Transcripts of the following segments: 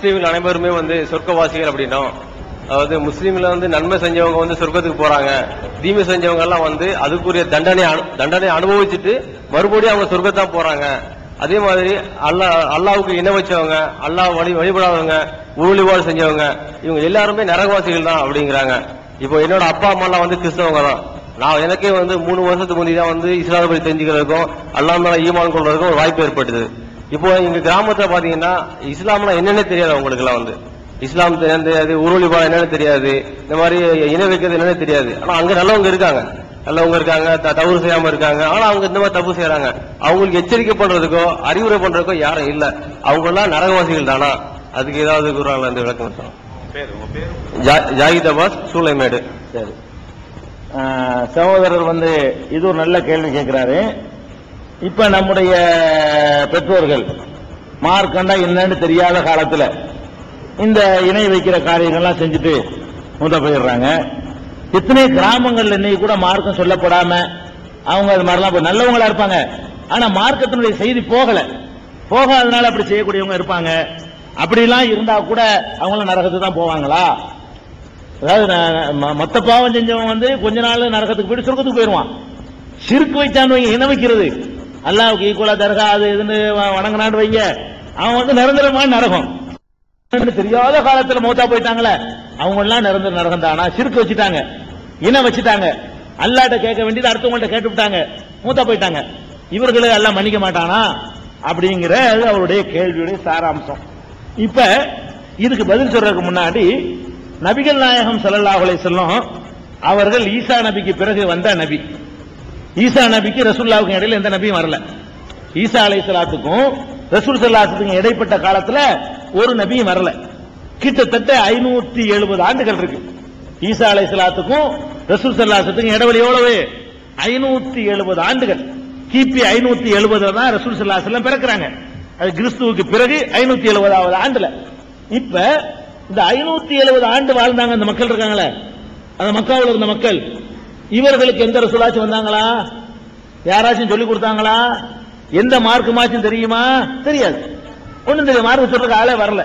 முஸ்லீம்கள் அனைவருமே வந்து சொர்க்கவாசிகள் அப்படின்னா அதாவது முஸ்லீம்ல வந்து நன்மை செஞ்சவங்க வந்து சொர்க்கத்துக்கு போறாங்க. தீமை செஞ்சவங்க எல்லாம் வந்து அதுக்குரிய தண்டனை தண்டனை அனுபவிச்சுட்டு மறுபடியும் அவங்க சொர்க்கத்தான் போறாங்க. அதே மாதிரி அல்லாஹ் அல்லாவுக்கு இணை வச்சவங்க அல்லாஹ் வழி வழிபடாதவங்க ஊழிவாடு செஞ்சவங்க இவங்க எல்லாருமே நரகவாசிகள் தான் அப்படிங்கிறாங்க. இப்போ என்னோட அப்பா அம்மா எல்லாம் வந்து கிறிஸ்தவங்க தான். நான் எனக்கே வந்து மூணு வருஷத்துக்கு முந்தி தான் வந்து இஸ்லாத்தை பத்தி தெரிஞ்சுக்கிறதுக்கும் அல்லாஹ் மேல ஈமான் கொள்றதுக்கும் ஒரு வாய்ப்பு ஏற்பட்டது. இப்போ எங்க கிராமத்துல பாத்தீங்கன்னா இஸ்லாம்னா என்னென்ன தெரியாது அவங்களுக்கு எல்லாம் வந்து. இஸ்லாம் தெரியாது உருளிபா என்னன்னு தெரியாது. இந்த மாதிரி இன வைக்கிறது என்னன்னு தெரியாது. ஆனா அங்க நல்லவங்க இருக்காங்க. நல்லவங்க இருக்காங்க த- தவறு செய்யாம இருக்காங்க. ஆனா அவங்க இந்த மாதிரி தப்பு செய்யறாங்க அவங்களுக்கு எச்சரிக்கை பண்றதுக்கோ அறிவுரை பண்றதுக்கோ யாரும் இல்ல. அவங்க எல்லாம் நரகவாசிகள் தானா? அதுக்கு ஏதாவது குரான்ல இருந்து விளக்கம் சொல்லுங்க. ஜா- ஜாகித் அபாஸ் சூளைமேடு. சரி. சகோதரர் வந்து இது ஒரு நல்ல கேள்வி கேட்கிறாரு இப்ப நம்முடைய பெற்றோர்கள் மார்க்கண்டா என்னன்னு தெரியாத காலத்தில் இந்த இணை வைக்கிற காரியங்கள்லாம் செஞ்சுட்டு முத போயிடுறாங்க. எத்தனை கிராமங்கள் இன்னைக்கு கூட மார்க்கம் சொல்லப்படாம அவங்க அது மாதிரிலாம் நல்லவங்களா இருப்பாங்க. ஆனா மார்க்கத்தினுடைய செய்தி போகல. போகாதனால அப்படி செய்யக்கூடியவங்க இருப்பாங்க. அப்படிலாம் இருந்தா கூட அவங்களும் நரகத்துக்கு தான் போவாங்களா? அதாவது ம- மத்த பாவம் செஞ்சவன் வந்து கொஞ்ச நாள் நரகத்துக்கு போயிட்டு சொர்க்கத்துக்கு போயிடுவான் சிறுக்கு வைச்சான்னு வைங்க வைக்கிறது. அல்லாவுக்கு ஈக்குவலா தர்கா அது இதுன்னு வ- வைங்க. அவன் வந்து நிரந்தரமான நரகம். தெரியாத காலத்துல மூத்தா போயிட்டாங்களே. அவங்க எல்லாம் நிரந்தர நரகம் தானா. சிறுக்கு வச்சுட்டாங்க. இனம் வச்சுட்டாங்க. அல்லாட்ட கேட்க வேண்டியது அடுத்தவங்கள்ட்ட கேட்டு விட்டாங்க. மூத்தா போயிட்டாங்க. இவர்களை எல்லாம் மன்னிக்க மாட்டானா? அப்படிங்கிற அவருடைய கேள்வியுடைய சாராம்சம். இப்ப இதுக்கு பதில் சொல்றதுக்கு முன்னாடி நபிகள் நாயகம் ஸல்லல்லாஹு செல்லும் அவர்கள் ஈசா நபிக்கு பிறகு வந்த நபி. ஈசா நபிக்கு ரசூல்லாவுக்கும் இடையில எந்த நபியும் வரல. ஈசா அலைஹிஸ்ஸலாத்துக்கும் ரசூல் ஸல்லல்லாஹுக்கும் இடைப்பட்ட காலத்துல ஒரு நபியும் வரல. கிட்டத்தட்ட ஐநூத்தி எழுபது ஆண்டுகள் இருக்கு. ஈசா அலைஹிஸ்ஸலாத்துக்கும் ரசூல் சல்லாசத்துக்கும் இடைவெளி எவ்வளவு? ஐநூத்தி எழுபது ஆண்டுகள். கிபி ஐநூத்தி எழுபதுல தான் ரசூல் ஸல்லல்லாஹு எல்லாம் பிறக்கிறாங்க. அது கிறிஸ்துவுக்கு பிறகு ஐநூத்தி எழுபதாவது ஆண்டுல. இப்ப இந்த ஐநூத்தி எழுபது ஆண்டு வாழ்ந்தாங்க அந்த மக்கள் இருக்காங்களே? அந்த மக்காவில் இருந்த மக்கள். இவர்களுக்கு எந்த ரசூலாச்சும் வந்தாங்களா? யாராச்சும் சொல்லி கொடுத்தாங்களா? எந்த மார்க்குமாச்சும் தெரியுமா? தெரியாது. ஒன்றும் தெரியும் மார்க்கு சொல்றதுக்கு ஆளே வரல.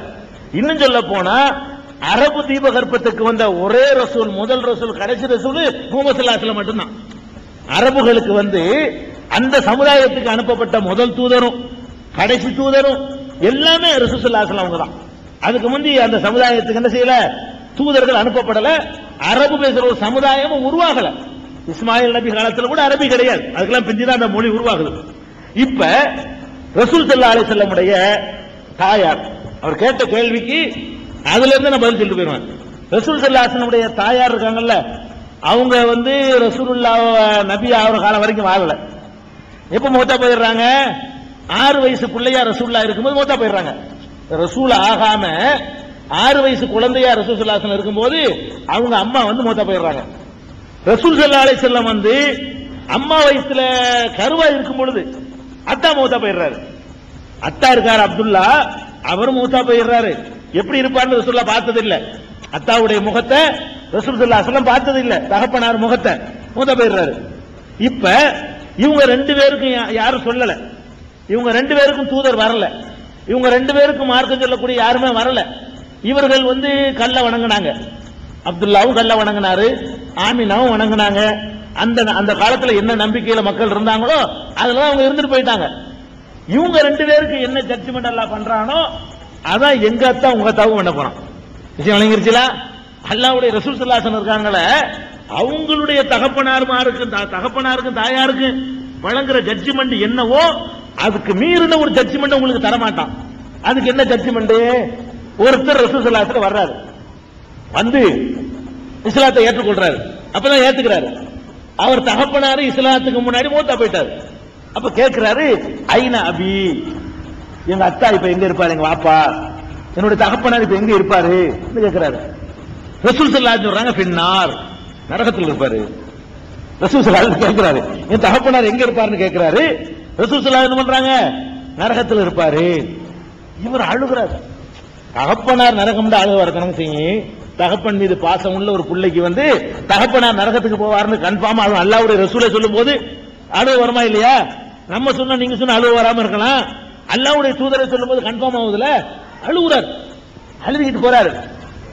இன்னும் சொல்ல போனா அரபு தீபகற்பத்துக்கு வந்த ஒரே ரசூல் முதல் ரசூல் கடைசி ரசூல் முகமது மட்டும்தான். அரபுகளுக்கு வந்து அந்த சமுதாயத்துக்கு அனுப்பப்பட்ட முதல் தூதரும் கடைசி தூதரும் எல்லாமே ரசூசுல்லாசலம் அவங்க தான் அதுக்கு முந்தி அந்த சமுதாயத்துக்கு என்ன செய்யல? தூதர்கள் அனுப்பப்படல. அரபு பேசுற ஒரு சமுதாயமும் உருவாகல. இஸ்மாயில் நபி காலத்தில் கூட அரபி கிடையாது. அதுக்கெல்லாம் பிந்தி தான் அந்த மொழி உருவாகுது. இப்ப ரசூல் செல்லா அலி செல்லமுடைய தாயார் அவர் கேட்ட கேள்விக்கு அதுல இருந்து நான் பதில் சொல்லிட்டு போயிருவேன் ரசூல் செல்லாசனுடைய தாயார் இருக்காங்கல்ல அவங்க வந்து ரசூலுல்லா நபி ஆகிற காலம் வரைக்கும் வாழல. எப்ப மூத்தா போயிடுறாங்க? ஆறு வயசு பிள்ளையா ரசூல்லா இருக்கும்போது மூத்தா போயிடுறாங்க. ரசூல் ஆகாம ஆறு வயசு குழந்தையா ரசூல் செல்லாசன் இருக்கும்போது அவங்க அம்மா வந்து மூத்தா போயிடுறாங்க. ரசூல் சல்லா அலைஹி செல்லம் வந்து அம்மா வயசுல கருவா இருக்கும் பொழுது அத்தா மூத்தா போயிடுறாரு. அத்தா இருக்காரு அப்துல்லா அவரும் மூத்தா போயிடுறாரு. எப்படி இருப்பார்னு ரசூல்லா பார்த்தது இல்ல அத்தாவுடைய முகத்தை ரசூல் சல்லா அஸ்லாம் பார்த்தது இல்ல தகப்பனார் முகத்தை மூத்தா போயிடுறாரு. இப்ப இவங்க ரெண்டு பேருக்கும் யா- யாரும் சொல்லல. இவங்க ரெண்டு பேருக்கும் தூதர் வரல. இவங்க ரெண்டு பேருக்கும் மார்க்கம் சொல்லக்கூடிய யாருமே வரல. இவர்கள் வந்து கல்ல வணங்கினாங்க. அப்துல்லாவும் கல்ல வணங்கினாரு. ஆமினாவும் வணங்கினாங்க. அந்த அந்த காலத்துல என்ன நம்பிக்கையில மக்கள் இருந்தாங்களோ அதெல்லாம் அவங்க இருந்துட்டு போயிட்டாங்க. இவங்க ரெண்டு பேருக்கு என்ன ஜட்ஜ்மெண்ட் எல்லாம் பண்றானோ அதான் எங்க அத்தா உங்க அத்தாவும் பண்ண போறான். விஷயம் விளங்கிருச்சுலா? அல்லாவுடைய ரசூல் சல்லாசன் இருக்காங்களே அவங்களுடைய தகப்பனாருமாருக்கும் த- தகப்பனாருக்கும் தாயாருக்கும் வழங்குற ஜட்ஜ்மெண்ட் என்னவோ அதுக்கு மீறின ஒரு ஜட்ஜ்மெண்ட் உங்களுக்கு தர மாட்டான் அதுக்கு என்ன ஜட்ஜ்மெண்ட் ஒருத்தர் ரசூல் சல்லாசன் வர்றாரு. வந்து இஸ்லாத்தை ஏற்றுக்கொள்றாரு. அப்பதான் ஏத்துக்கிறாரு. அவர் தகப்பனாரு இஸ்லாத்துக்கு முன்னாடி மூத்தா போயிட்டாரு. அப்ப கேட்கிறாரு ஐநா அபி? எங்க அத்தா இப்ப எங்க இருப்பாரு? எங்க வாப்பா? என்னுடைய தகப்பனார் இப்ப எங்க இருப்பாரு? கேட்கிறாரு ரசூல் சல்லா சொல்றாங்க பின்னார். நரகத்தில் இருப்பாரு. ரசூல் சல்லா கேட்கிறாரு என் தகப்பனார் எங்க இருப்பாருன்னு கேட்கிறாரு ரசூல் சல்லா என்ன பண்றாங்க? நரகத்தில் இருப்பாரு. இவர் அழுகிறார். தகப்பனார் நரகம் அழுக வரக்கணும் செய்யும் தகப்பன் மீது பாசம் உள்ள ஒரு பிள்ளைக்கு வந்து தகப்பனா நரகத்துக்கு போவார்னு கன்ஃபார்ம் அதுவும் அல்லாவுடைய ரசூலை சொல்லும் போது அழுவ வருமா இல்லையா? நம்ம சொன்னா நீங்க சொன்ன அழுவ வராம இருக்கலாம். அல்லாவுடைய தூதரை சொல்லும் போது கன்ஃபார்ம் ஆகுதுல அழுகுறார். அழுதுகிட்டு போறாரு.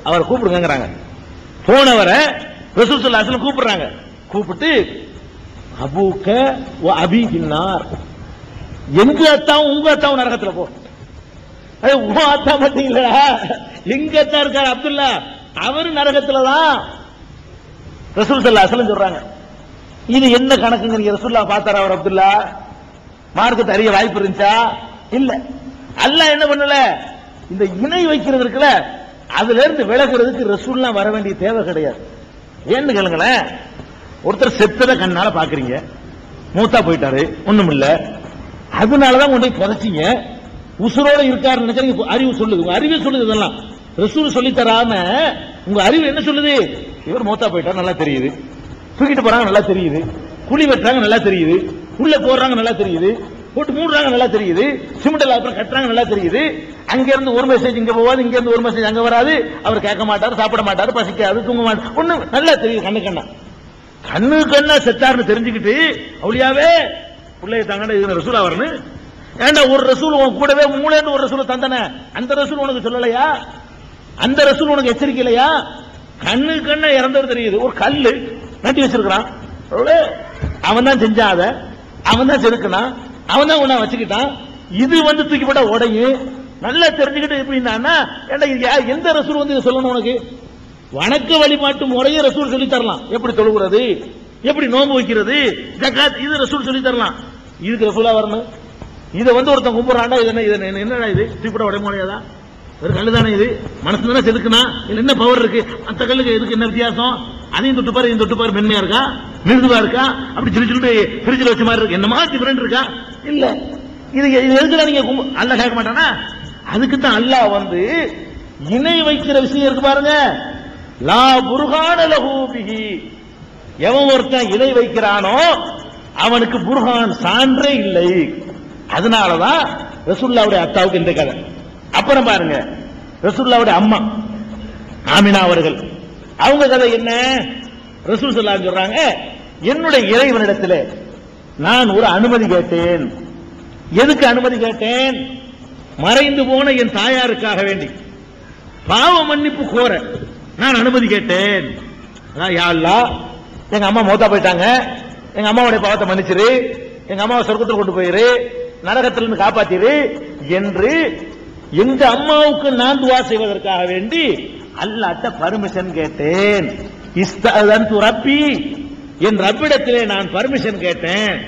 அவரை கூப்பிடுங்கிறாங்க போனவரை ரசூல் சல்லாசலம் கூப்பிடுறாங்க. கூப்பிட்டு அபூக்க அபிகின்னார் அபி எங்க அத்தாவும் உங்க அத்தாவும் நரகத்துல போ. அது உன் அத்தா மட்டும் இல்லடா. எங்க அத்தா இருக்காரு அப்துல்லா? அவரு நரகத்துல தான் ரசூல் சல்லா அசலம் சொல்றாங்க. இது என்ன கணக்குங்க? நீங்க ரசூல்லா பார்த்தாரா அவர் அப்துல்லா? மார்க்கத்தை அறிய வாய்ப்பு இருந்துச்சா? இல்ல. அல்ல என்ன பண்ணல? இந்த இணை வைக்கிறது இருக்குல்ல அதுல இருந்து விலகுறதுக்கு ரசூல்லாம் வர வேண்டிய தேவை கிடையாது. ஏன்னு கேளுங்களேன் ஒருத்தர் செத்ததை கண்ணால பாக்குறீங்க. மூத்தா போயிட்டாரு ஒண்ணும் இல்ல. அதனாலதான் கொண்டு போய் புதைச்சிங்க. உசுரோட இருக்காருன்னு நினைச்சா அறிவு சொல்லுது. உங்க அறிவே சொல்லுது இதெல்லாம். ரசூல் சொல்லி தராம உங்க அறிவு என்ன சொல்லுது? இவர் மூத்தா போயிட்டா நல்லா தெரியுது. தூக்கிட்டு போறாங்க நல்லா தெரியுது. குழி வெட்டுறாங்க நல்லா தெரியுது. உள்ள போடுறாங்க நல்லா தெரியுது. போட்டு மூடுறாங்க நல்லா தெரியுது. சிமெண்ட்ல அப்புறம் கட்டுறாங்க நல்லா தெரியுது. அங்க இருந்து ஒரு மெசேஜ் இங்க போகாது இங்க இருந்து ஒரு மெசேஜ் அங்க வராது. அவர் கேட்க மாட்டாரு சாப்பிட மாட்டாரு பசிக்காது தூங்க மாட்டார். ஒண்ணு நல்லா தெரியுது கண்ணு கண்ணா. கண்ணு கண்ணா செத்தார்னு தெரிஞ்சுக்கிட்டு அவளியாவே பிள்ளைய தாங்கடா இது ரசூலா வரணும். ஏண்டா ஒரு ரசூல் உன் கூடவே மூலேன்னு ஒரு ரசூலை தந்தன? அந்த ரசூல் உனக்கு சொல்லலையா? அந்த ரசூல் உனக்கு எச்சரிக்கை இல்லையா? கண்ணு கண்ண இறந்தவர் தெரியுது. ஒரு கல்லு நட்டி வச்சிருக்கிறான். அவன் தான் செஞ்சான் அதை அவன் தான் செதுக்கினான் அவன் தான் உன்ன வச்சுக்கிட்டான். இது வந்து தூக்கி போட்டா உடையும். நல்லா தெரிஞ்சுக்கிட்டு எப்படின்னா ஏண்டா இது எந்த ரசூல் வந்து இதை சொல்லணும் உனக்கு? வணக்க வழிபாட்டு முறையை ரசூல் சொல்லி தரலாம். எப்படி தொழுகிறது எப்படி நோன்பு வைக்கிறது? ஜகாத் இது ரசூல் சொல்லி தரலாம். இதுக்கு ரசூலா வரணும். இதை வந்து ஒருத்தன் கும்பிட்றாண்டா இது என்ன இது என்ன- என்னடா இது? தூக்கிப்பட உடைய முடியாதா ஒரு கல்லு தானே இது? மனசு தானே செதுக்குனா? இதுல என்ன பவர் இருக்கு? அந்த கல்லுக்கு இதுக்கு என்ன வித்தியாசம்? அதையும் தொட்டு பாரு இதையும் தொட்டு பாரு மென்மையா இருக்கா? மிருதுவா இருக்கா? அப்படி சொல்லி சொல்லிட்டு ஃப்ரிட்ஜில் வச்ச மாதிரி இருக்கு. என்னமா டிஃபரெண்ட் இருக்கா? இல்ல. இது இது எதுக்குடா நீங்க அல்ல அல்லாஹ் கேட்க மாட்டானா? அதுக்கு தான் அல்லாஹ் வந்து இணை வைக்கிற விஷயம் இருக்கு பாருங்க. லா புருகான லஹு எவன் ஒருத்தன் இணை வைக்கிறானோ அவனுக்கு புருகான் சான்றே இல்லை. அதனாலதான் ரசுல்லாவுடைய அத்தாவுக்கு இந்த கதை. அப்புறம் பாருங்க. ரசூல்லாவுடைய அம்மா ஆமினா அவர்கள். அவங்க கதை என்ன? ரசூல் சொல்லா சொல்றாங்க என்னுடைய இறைவனிடத்தில் நான் ஒரு அனுமதி கேட்டேன். எதுக்கு அனுமதி கேட்டேன்? மறைந்து போன என் தாயாருக்காக வேண்டி. பாவ மன்னிப்பு கோர நான் அனுமதி கேட்டேன். யாழ்லா எங்க அம்மா மௌத்தா போயிட்டாங்க. எங்க அம்மாவுடைய பாவத்தை மன்னிச்சிரு. எங்க அம்மாவை சொர்க்கத்தில் கொண்டு போயிரு. நரகத்திலிருந்து காப்பாத்திரு என்று எங்க அம்மாவுக்கு நான் துவா செய்வதற்காக வேண்டி அல்லாட்ட பர்மிஷன் கேட்டேன். ரப்பி. என் ரப்பிடத்திலே நான் பர்மிஷன் கேட்டேன்.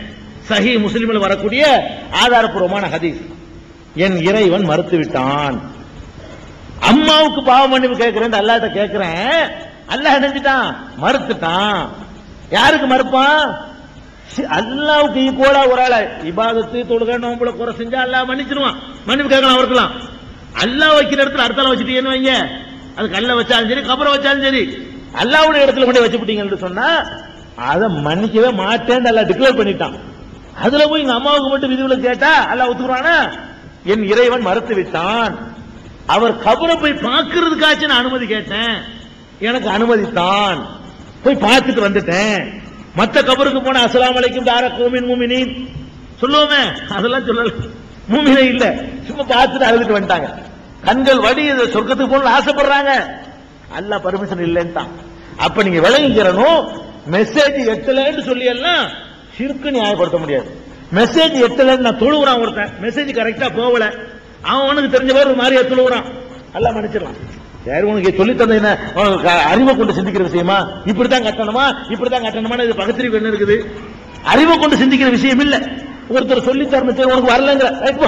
சஹி முஸ்லிமில் வரக்கூடிய ஆதாரப்பூர்வமான ஹதீஸ். என் இறைவன் மறுத்து விட்டான் அம்மாவுக்கு பாவ மன்னிப்பு கேட்கிறேன் அல்லாட்ட கேட்கிறேன். அல்லாஹ் நினைச்சிட்டான் மறுத்துட்டான். யாருக்கு மறுப்பான் அல்லாவுக்கு ஈக்குவலா ஒரு ஆளை. இபாதத்து தொழுகை நோம்புல குறை செஞ்சா அல்லாஹ் மன்னிச்சிருவான். மன்னிப்பு கேட்கலாம் அவருக்குலாம் அல்லாஹ் வைக்கிற இடத்துல அடுத்தால வச்சுட்டீங்கன்னு வைங்க. அது கல்ல வச்சாலும் சரி கபரை வச்சாலும் சரி. அல்லாவுடைய இடத்துல கொண்டு வச்சுட்டீங்கன்னு சொன்னா அதை மன்னிக்கவே மாட்டேன்னு அல்லாஹ் டிக்ளேர் பண்ணிட்டான். அதுல போய் எங்க அம்மாவுக்கு மட்டும் விதிவில கேட்டா அல்லாஹ் ஒத்துக்குறானா? என் இறைவன் மறுத்து விட்டான் அவர் கபரை போய் பார்க்கறதுக்காச்சும் நான் அனுமதி கேட்டேன். எனக்கு அனுமதித்தான். போய் பார்த்துட்டு வந்துட்டேன். மத்த கபருக்கு போன அஸ்லாம் அலைக்கும் தார கோமின் மூமினின். சொல்லுவோமே அதெல்லாம் சொல்லல. மூமினே இல்ல சும்மா பார்த்துட்டு அழுதுட்டு வந்துட்டாங்க. கண்கள் வடி சொர்க்கத்துக்கு போகணும்னு ஆசைப்படுறாங்க. அல்ல பர்மிஷன் இல்லைன்னு அப்ப நீங்க விளங்கிக்கிறனும் மெசேஜ் எட்டலன்னு சொல்லி எல்லாம் சிறுக்கு நியாயப்படுத்த முடியாது. மெசேஜ் எட்டலன்னு நான் தொழுவுறான் ஒருத்தன். மெசேஜ் கரெக்டா போகல. அவன் உனக்கு தெரிஞ்ச மாதிரி ஒரு மாதிரியா தொழுவுறான். எல்லாம் மன்னிச்சிடலாம். யாரும் உனக்கு சொல்லி தந்த என்ன? உனக்கு அறிவை கொண்டு சிந்திக்கிற விஷயமா? இப்படித்தான் கட்டணுமா? இப்படித்தான் கட்டணுமா இது பகத்திரி இருக்குது? அறிவை கொண்டு சிந்திக்கிற விஷயம் இல்லை. ஒருத்தர் சொல்லி தரணும் உனக்கு வரலங்கிற. ரைட்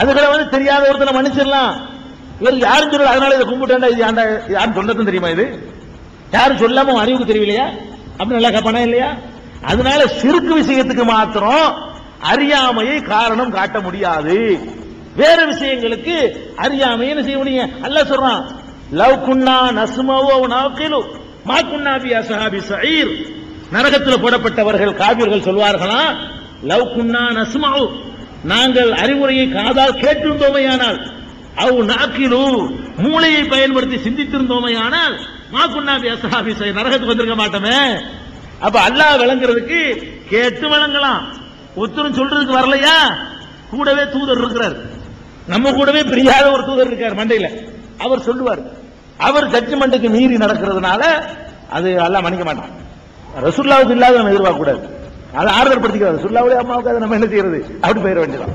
அதுகளை வந்து தெரியாத ஒருத்தனை மன்னிச்சிடலாம். இவர் யாரும் சொல்லல அதனால இதை கும்பிட்டேன்டா இது யாண்டா யாரும் சொன்னதும் தெரியுமா இது? யாரும் சொல்லாம அறிவுக்கு தெரியலையா அப்படி நல்லா கேட்பானா இல்லையா? அதனால சிறுக்கு விஷயத்துக்கு மாத்திரம் அறியாமையை காரணம் காட்ட முடியாது. வேற விஷயங்களுக்கு அறியாமையை என்ன செய்ய முடியும்? அல்ல சொல்றான் லவ் குன்னா நசுமவோ நாக்கிலு மா குன்னா பி அஸ்ஹாபி சயீர் நரகத்தில் போடப்பட்டவர்கள் காவியர்கள் சொல்வார்களா லவ் குன்னா நசுமாவு. நாங்கள் அறிவுரையை காதால் கேட்டிருந்தோமையானால் அவ் நாக்கிலு மூளையை பயன்படுத்தி சிந்தித்திருந்தோமையானால் மா குன்னா பி நரகத்துக்கு வந்திருக்க மாட்டோமே. அப்ப அல்லாஹ் விளங்குறதுக்கு கேட்டு விளங்கலாம். ஒருத்தரும் சொல்றதுக்கு வரலையா? கூடவே தூதர் இருக்கிறார். நம்ம கூடவே பிரியாத ஒரு தூதர் இருக்கார் மண்டையில. அவர் சொல்லுவார் அவர் ஜட்ஜ்மெண்ட்டுக்கு மீறி நடக்கிறதுனால அது எல்லாம் மன்னிக்க மாட்டான். ரசுல்லாவுக்கு இல்லாத நம்ம எதிர்பார்க்க கூடாது அதை ஆறுதல் படுத்திக்கிறது ரசுல்லாவுடைய அம்மாவுக்கு அதை நம்ம என்ன செய்யறது? அப்படி போயிட வேண்டியதான்